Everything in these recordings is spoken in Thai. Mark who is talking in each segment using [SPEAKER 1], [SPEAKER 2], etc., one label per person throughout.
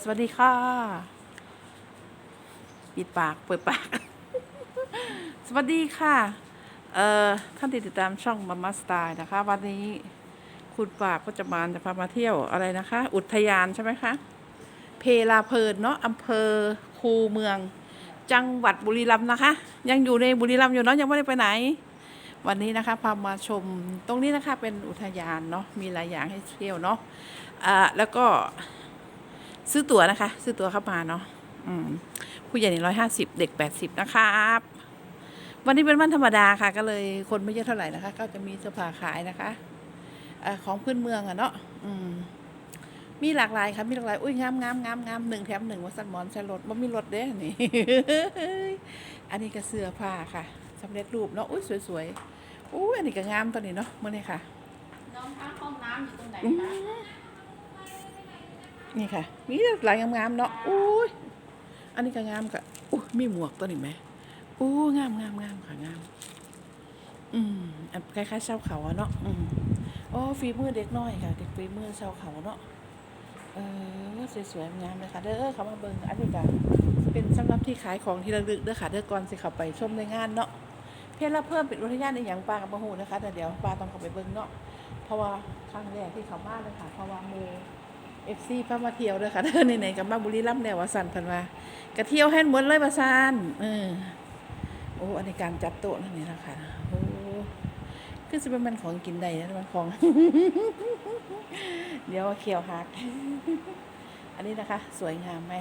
[SPEAKER 1] สวัสดีค่ะ ปิดปาก เปิดปาก สวัสดีค่ะเอ่อท่านที่ติดตามช่องมามาสไตล์นะคะ วันนี้คุณปากก็จะมาจะพามาเที่ยวอะไรนะคะ อุทยานใช่ไหมคะ เพลาเพลินเนาะอำเภอคูเมือง จังหวัดบุรีรัมย์นะคะ ยังอยู่ในบุรีรัมย์อยู่เนาะยังไม่ได้ไปไหน วันนี้นะคะพามาชมตรงนี้นะคะเป็นอุทยานเนาะมีหลายอย่างให้เที่ยวเนาะอ่าแล้วก็ ซื้อตั๋วนะคะ ซื้อตั๋วเข้ามาเนาะอืมผู้ใหญ่ร้อยห้าสิบเด็กแปดสิบนะครับวันนี้เป็นวันธรรมดาค่ะ ก็เลยคนไม่เยอะเท่าไหร่นะคะ ก็จะมีเสื้อผ้าขายนะคะอาของพื้นเมืองอะเนาะอืมมีหลากหลายค่ะมีหลากหลายอุ้ยงามงามงามงามหนึ่งแถมหนึ่งวัสันหมอนใช้รถบ่มีรถเด้นี่อันนี้ก็เสื้อผ้าค่ะสำเร็จรูปเนาะอุ้ยสวยๆอุ้ยอันนี้ก็งามตัวนี้เนาะมื่อนี้ค่ะ
[SPEAKER 2] น้องคะห้องน้ำอยู่ตรงไหน
[SPEAKER 1] อื
[SPEAKER 2] คะ
[SPEAKER 1] ม นี่ค่ะมีหลายงามๆเนาะอุ้ยอันนี้ก็งามกะอุ้ยมีหมวกตัวนี้ไหมอู้งามงามงามค่ะงาม อืมอันคล้ายๆชาวเขาอะเนาะอืมโอ้ฝีมือเด็กน้อยค่ะ เด็กฝีมือชาวเขาเนาะเออสวยๆงามเลยค่ะเด้อเขามาเบิ่งอันนี้ก็เป็นสำหรับที่ขายของที่ระลึกเด้อค่ะเด้อก่อนสิเข้าไปชมในงานเนาะเพื่อรับเพิ่มเป็นอุทยานในอย่างปลากับมะฮูนะคะแต่เดี๋ยวปลาต้องเข้าไปเบิ่งเนาะเพราะว่าครั้งแรกที่เขามาเลยค่ะเพราะว่าหมู เอฟซีพามาเที่ยวเด้อค่ะเด้อไหนๆกับมาบุรีรัมย์แล้วว่าสันพันว่ากระเที่ยวให้หมดเลยว่าซันเออโอ้อันนี้การจัดโต๊ะนั่นนี่นะค่ะโอ้คือจะเป็นมันของกินได้นะมันของ เดี๋ยวเคี่ยวหัก อันนี้นะคะ สวยงามไหม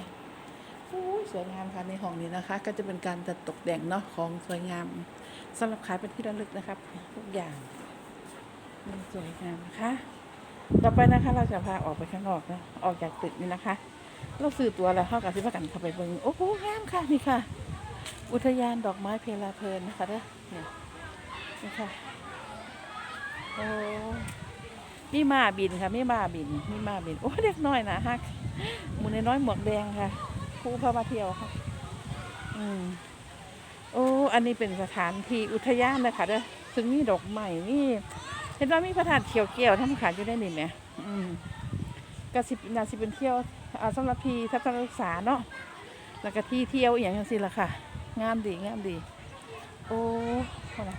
[SPEAKER 1] สวยงามค่ะในห้องนี้นะคะ ก็จะเป็นการจัดตกแต่งเนาะของสวยงามสำหรับขายเป็นที่ระลึกนะครับ ทุกอย่างมันสวยงามนะคะ ต่อไปนะคะ เราจะพาออกไปข้างนอกนะออกจากตึกนี้นะคะ เราซื้อตัวแล้วเข้ากับที่ประกันเข้าไปเบิ่งโอ้โหงามค่ะนี่ค่ะ อุทยานดอกไม้เพลาเพลินนะคะเด้อเนี่ยนี่ค่ะโอ้มีมาบินค่ะมีมาบินมีมาบินโอ้เด็กน้อยนะฮักหมูนน้อยหมวกแดงค่ะครูพามาเที่ยวค่ะ อืมโอ้อันนี้เป็นสถานที่อุทยานนะคะเด้อถึงมีดอกไม้นี่ เห็นว่ามีพระธาตุเขียวเกี่ยวทำขายอยู่ได้นี่ไหมอืมกสิบนาสิเป็นเที่ยวอาสำหรับพีทัศนศึกษาเนาะแล้วก็ที่เที่ยวอย่างนี้สิล่ะค่ะ งามดีงามดี โอ้พอนะ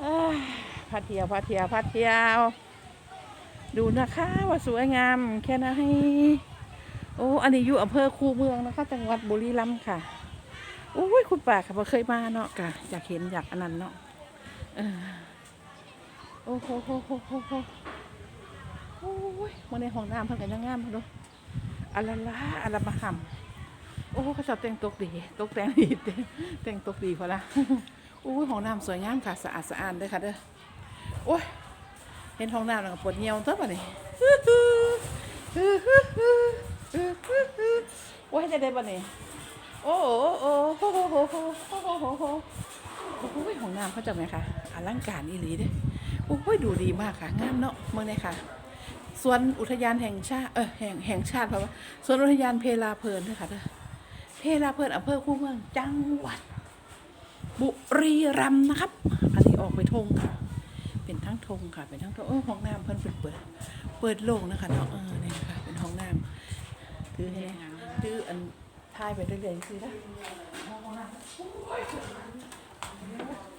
[SPEAKER 1] เอ้ยพาเที่ยวพาเที่ยวพาเที่ยว ดูนะคะว่าสวยงามแค่ไหนโอ้อันนี้อยู่อำเภอคูเมืองนะคะ จังหวัดบุรีรัมย์ค่ะโอ้ยคุณป่าค่ะบ่เคยมาเนาะกะอยากเห็นอยากอันนั้นเนาะเออ โอ้โหโหโหโหโหโอ้ยมาในห้องน้ำเพิ่นกันยังงามมาดูอัลลาอัลลามาหำโอ้เขาชอบแต่งตกดี ตกแต่งดีแต่งแต่งตกดีพอละโอ้ยห้องน้ำสวยงามค่ะสะอาดสะอาดเลยค่ะเด้อโอ้ยเห็นห้องน้ำแล้วก็ปวดเหี่ยวเท่าป่ะนี่โอ้ยจะได้ป่ะนี่โอ้โหโอ้โหโอ้โหโอ้โหโอ้โหโอ้โหโอ้ยห้องน้ำเขาจะไหมคะอลังการอีหลีเด้อ โอ้ยดูดีมากค่ะงามเนาะเมื่อไงค่ะสวนอุทยานแห่งชาติเออแห่งแห่งชาติเพราะว่าสวนอุทยานเพลาเพลินด้วยค่ะเด้อเพลาเพลินอำเภอคูเมืองจังหวัด บุรีรัมย์นะครับ อันนี้ออกไปทงค่ะ เป็นทั้งทงค่ะ เป็นทั้งทงเออห้องน้ำเพิ่นเปิดเปิดเปิดโล่งนะคะเนาะเออนี่ค่ะเป็นห้องน้ำถือให้ถืออันทายไปเรื่อยๆสินะห้องน้ำ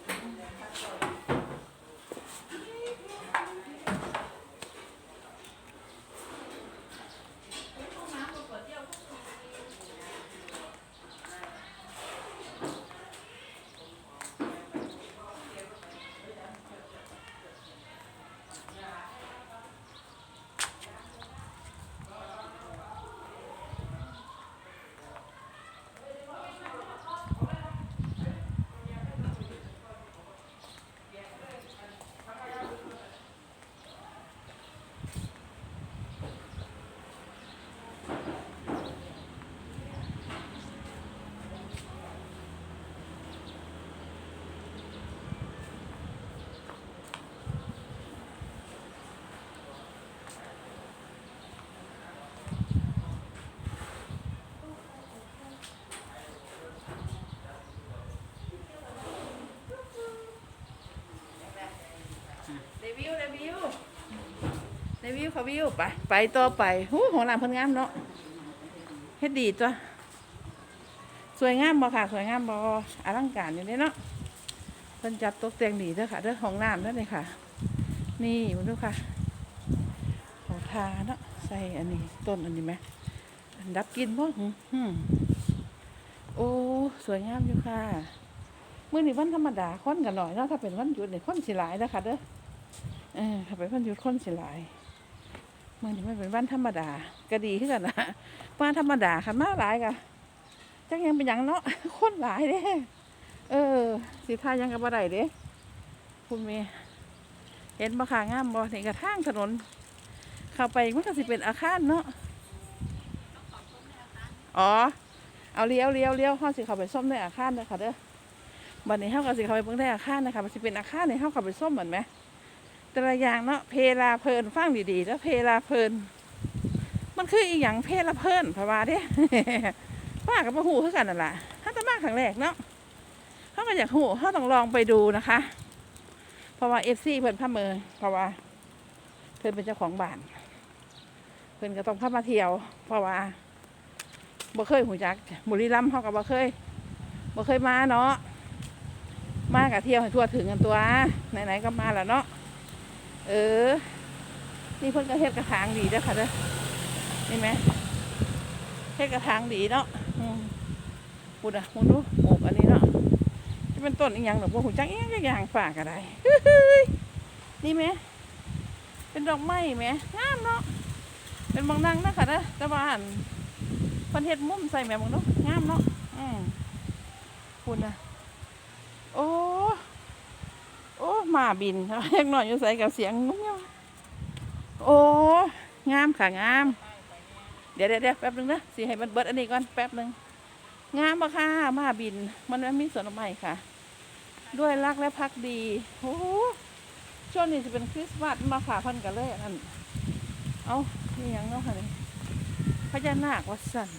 [SPEAKER 1] ในวิวเขาวิวไปไปต่อไปหูของน้ำเพิ่นงามเนาะเฮ็ดดีจ้ะสวยงามบ่ค่ะ สวยงามบ่อลังการอยู่เนี่ยเนาะเพิ่นจัดตกแต่งดีเด้อค่ะเด้อของน้ำนั่นเลยค่ะ นี่มาดูค่ะของทาเนาะใส่อันนี้ต้นอันนี้ไหมอันดับกลินบ่หืมหืมโอ้สวยงามอยู่ค่ะมื้อนี้วันธรรมดาคนกันหน่อยเนาะถ้าเป็นวันหยุดเนี่ยคนสิหลายเด้อค่ะเด้อเออถ้าเป็นวันหยุดคนสิหลาย มื่อนี้มันเป็นวันธรรมดาก็ดีขึ้นกันนะวันธรรมดาค่ะมาหลายกะจักยังเป็นหยังเนาะคนหลายเด้เออสีทายังกับบ่ได้เด้คุณเมย์เห็นบ่ขางามบ่นี่กระทางถนน เข้าไปมันก็สิเป็นอาคารเนาะอ๋อ เอาเลี้ยวเลี้ยวเลี้ยวเฮาสิเข้าไปส้มในอาคารเด้อค่ะเด้อบัดนี้เฮาก็สิเข้าไปเบิ่งในอาคารนะคะมันสิเป็นอาคารนี่เฮาเข้าไปส้มเหมือนไหม แต่ละอย่างเนาะเพลาเพลินฟังดีๆแล้วเพลาเพลิน มันคืออีหยังเพลาเพลินพะว่าเด้ป้ากับพ่อหูคือกันนั่นแหละถ้าจะมาครั้งแรกเนาะเขาก็อยากหูเขาต้องลองไปดูนะคะ เพราะว่าเอฟซีเพิ่นพาเมืองเพราะว่าเพิ่นเป็นเจ้าของบ้าน เพิ่นก็ต้องพามาเที่ยว เพราะว่าบ่เคยหูจักบุรีรัมย์เขาก็บ่เคยบ่เคยมาเนาะมากับเที่ยวให้ทั่วถึงกันตัวไหนๆก็มาแล้วเนาะ เออ นี่เพิ่นก็เฮ็ดกระถางดีเด้อค่ะเด้อนี่ไหมเฮ็ดกระถางดีเนาะอืมพูดอะมึงดูปลูกอันนี้เนาะจะเป็นต้นอีหยังหรอกว่าหูจักอีหยังจักอย่างฝากอะไรนี่ไหมเป็นดอกไม้ไหมงามเนาะเป็นบางนังนะค่ะเด้อต่ว่าอันเพิ่นเฮ็ดมุมใส่แม่มึงดูงามเนาะอืมพูดอะโอ้ โอ้หมาบินเล็กน่อยอยู่ใส่กับเสียงงุ้งเงี้ยโอ้งามค่ะงาม เดี๋ยวเดี๋ยวแป๊บนึงนะสิให้มันเบิดอันนี้ก่อนแป๊บนึงงามปะค่ะมาบิน มันไม่มีส่วนใหม่ค่ะ ด้วยรักและพักดีโอ้ช่วงนี้จะเป็นคริสต์มาสมาค่ะเพันกันเลยอันนั้นเอานี่ยังเนาะค่ะนี่พญานาควัดสัน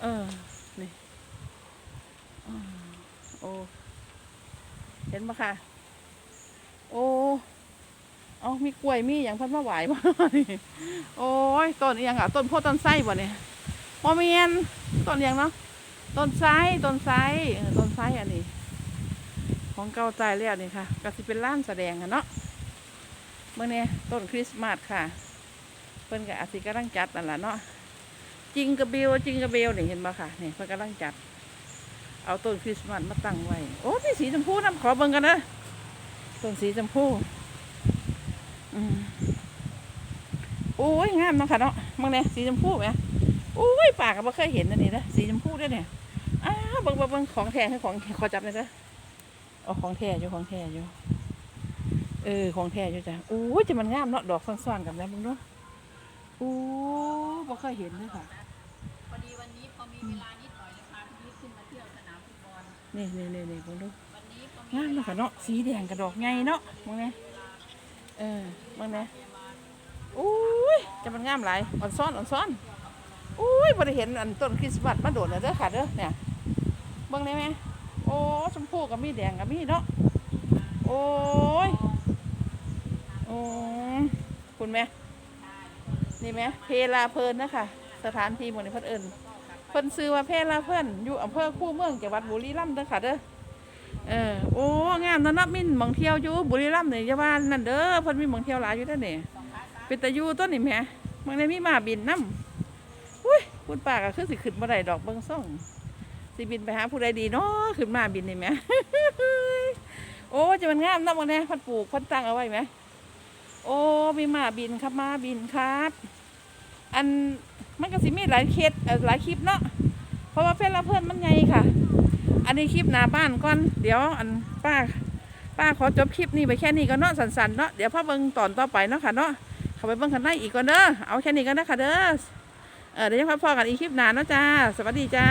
[SPEAKER 1] เออนี่โอ้เห็นปะค่ะ โอ้เอามีกล้วยมีอย่างเพันมาไหวบ่นี่โอ้ยต้นอหยังอะต้นโพต้นไส้บ่เนี่ยมอเมียนต้นอหยังเนาะต้นไส้ต้นไส้ต้นไส้อันนี้ ของเก่าใจแล้วนี่ค่ะก็สิเป็นร้านแสดงอะเนาะเมื่อนี้ต้นคริสต์มาสค่ะเพิ่นกับอาสิกำลังจัดนั่นแหละเนาะจิงกระเบลจิงกระเบลนี่เห็นปะค่ะนี่เพิ่นกำลังจัด เอาต้นคริสต์มาสมาตั้งไว้ โอ้มีสีชมพูน้ำขอเบิ่งกันนะ ต้นสีชมพูอืมโอ้ยงามเนาะค่ะเนาะมึงเนี่ยสีชมพูไหมโอ้ยปากก็บ่เคยเห็นอันนี้นะสีชมพูด้วยเนี่ยอ้าวเบิ่งเบิ่งเบิ่งของแท้คือของขอจับหน่อยจ้ะเอาของแท้อยู่ของแท้อยู่เออของแท้อยู่จ้ะโอ้ยจะมันงามเนาะดอกซ้อนๆกันแล้วมึงเนาะโอ้บ่เคยเห็นเลยค่ะ
[SPEAKER 2] พอดีวันนี้พอมีเวลานิดหน่อยเลยพาพี่ขึ้นมาเที่ยวสนามฟุตบอล
[SPEAKER 1] นี่นี่นี่นี่มึงดู
[SPEAKER 2] วันนี้พอมี
[SPEAKER 1] งามเนาะค่ะเนาะสีแดงกระดอกใหญ่เนาะมึงเนี่ยเออมึงเนี่ยอุ้ยจะมันงามหลายอ่อนซ้อนอ่อนซ้อนอุ้ยบ่ได้เห็นอันต้นคริสต์มาสมาโดดเลยเด้อค่ะเด้อเนี่ยเบิ่งได้ไหมโอ้ชมพู่กับมีแดงกับมีเนาะโอ้ยโอ้คุณแม่นี่ไหมเพลาเพลินนะคะสถานที่หมดในพิ่นเอิญเพิ่นซื้อว่าเพลาเพลินอยู่อำเภอคูเมืองจังหวัดบุรีรัมย์เด้อค่ะเด้อ เออโอ้งามนะนับมินหมองเที่ยวอยู่บุรีรัมย์เนี่อยาว่านั่นเด้อเพิ่นมีหมองเที่ยวหลายอยู่เด้อนี่เป็นตะยูต้นนี่แหมบางในมีหมาบินน้ำอุ้ยคุณป้าก็คือสิขึ้นบ่ได้ดอกเบิ่งส่งสิบินไปหาผู้ใดดีเนาะขึ้นมาบินนี่แหม โอ้จะมันงามนำบ่แน่เพิ่นปลูกพิ่นตั้งเอาไว้ไหมโอ้มีหมาบินครับหมาบินครับ อันมันก็สิมีหลายเคสหลายคลิปเนาะเพราะว่าเพื่อนละเพื่อนมันใหญ่ค่ะ อันนี้คลิปหน้าบ้านก่อน เดี๋ยวอันป้า ป้าขอจบคลิปนี้ไปแค่นี้ก็เนาะสันๆเนาะเดี๋ยวพ่อเบิ้งตอนต่อไปเนาะค่ะเนาะเข้าไปเบิ้งข้างในอีกก่อนเด้อเอาแค่นี้ก็นนะค่ะเด้อเออเดี๋ยวยังพ่อๆกันอีกคลิปหน้าเนาะจ้า สวัสดีจ้า